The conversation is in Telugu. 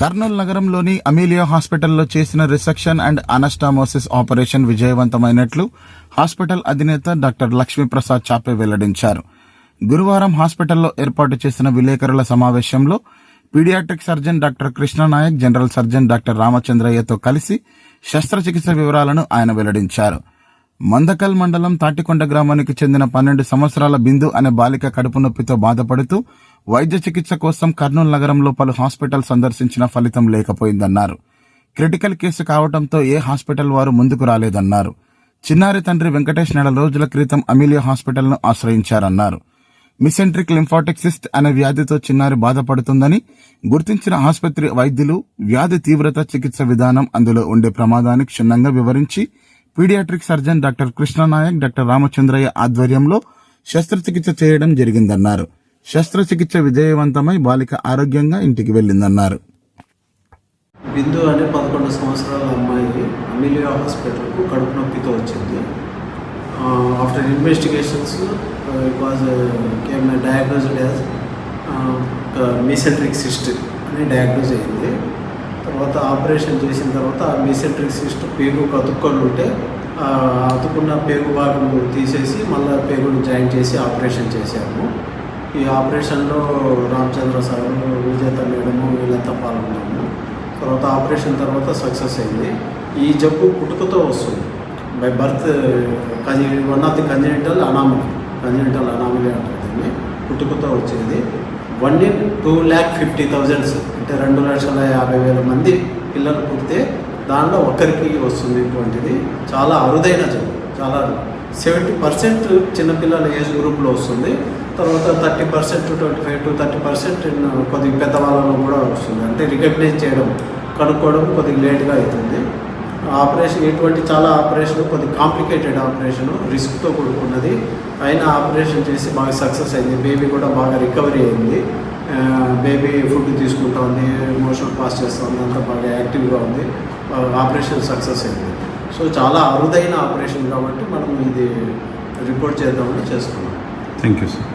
కర్నూలు నగరంలోని అమీలియా హాస్పిటల్లో చేసిన రిసెక్షన్ అండ్ అనస్టామోసిస్ ఆపరేషన్ విజయవంతమైనట్లు హాస్పిటల్ అధినేత డాక్టర్ లక్ష్మీప్రసాద్ చాపే వెల్లడించారు. గురువారం హాస్పిటల్లో ఏర్పాటు చేసిన విలేకరుల సమావేశంలో paediatric surgeon doctor Krishnanayak general surgeon doctor రామచంద్రయ్యతో కలిసి శస్త్రచికిత్స వివరాలను ఆయన వెల్లడించారు. మందకల్ మండలం తాటికొండ గ్రామానికి చెందిన పన్నెండు సంవత్సరాల బిందు అనే బాలిక కడుపు నొప్పితో బాధపడుతూ వైద్య చికిత్స కోసం కర్నూలు నగరంలో పలు హాస్పిటల్ సందర్శించిన ఫలితం లేకపోయిందన్నారు. క్రిటికల్ కేసు కావడంతో ఏ హాస్పిటల్ వారు ముందుకు రాలేదన్నారు. చిన్నారి తండ్రి వెంకటేష్ నెల రోజుల క్రితం అమీలియా హాస్పిటల్ను ఆశ్రయించారన్నారు. మిసెంట్రిక్ లింఫాటిక్సిస్ట్ అనే వ్యాధితో చిన్నారి బాధపడుతుందని గుర్తించిన ఆసుపత్రి వైద్యులు వ్యాధి తీవ్రత చికిత్స విధానం అందులో ఉండే ప్రమాదాన్ని క్షుణ్ణంగా వివరించి paediatric surgeon doctor Krishnanayak doctor Ramachandraiah ఆధ్వర్యంలో శస్త్రచికిత్స చేయడం జరిగిందన్నారు. శస్త్రచికిత్స విజయవంతమై బాలిక ఆరోగ్యంగా ఇంటికి వెళ్ళిందన్నారు. బిందు అనే పదకొండు సంవత్సరాల అమ్మాయి అమిలియా హాస్పిటల్కు కడుపు నొప్పితో వచ్చింది. After investigations it was came diagnosed as mesenteric cyst అని డయాగ్నోజ్ అయింది. తర్వాత ఆపరేషన్ చేసిన తర్వాత ఆ మీసెంట్రిక్ సిస్ట్ పేగు అతుక్కొని ఉంటే అతుకున్న పేగు భాగం తీసేసి మళ్ళీ పేగును జాయిన్ చేసి ఆపరేషన్ చేశాము. ఈ ఆపరేషన్లో రామచంద్ర సార్ విజేత మేడము వీళ్ళంతా పాల్గొన్నాము. తర్వాత ఆపరేషన్ తర్వాత సక్సెస్ అయింది. ఈ జబ్బు పుట్టుకతో వస్తుంది. By birth cause one of the congenital anomaly congenital anomaly అంటుంది పుట్టుకతో వచ్చేది. One in two lakh fifty thousands అంటే రెండు లక్షల యాభై వేల మంది పిల్లలు పుడితే దాంట్లో ఒకరికి వస్తుంది ఇటువంటిది. చాలా అరుదైన జబ్బు. చాలా సెవెంటీ పర్సెంట్ చిన్నపిల్లల ఏజ్ గ్రూప్లో వస్తుంది. తర్వాత thirty percent twenty five to thirty percent కొద్దిగా పెద్దవాళ్ళలో కూడా వస్తుంది. అంటే రికగ్నైజ్ చేయడం కనుక్కోవడం కొద్దిగా లేట్గా అవుతుంది. ఆపరేషన్ ఇటువంటి చాలా ఆపరేషన్ కొద్దిగా కాంప్లికేటెడ్ ఆపరేషన్ రిస్క్తో కూడుకున్నది. అయినా ఆపరేషన్ చేసి బాగా సక్సెస్ అయింది. బేబీ కూడా బాగా రికవరీ అయింది. బేబీ ఫుడ్ తీసుకుంటా ఉంది మోషన్ పాస్ చేస్తూ ఉంది అంతా బాగా యాక్టివ్గా ఉంది. ఆపరేషన్ సక్సెస్ అయింది. సో చాలా అరుదైన ఆపరేషన్ కాబట్టి మనం ఇది రిపోర్ట్ చేద్దామని చేసుకున్నాం థ్యాంక్ యూ సార్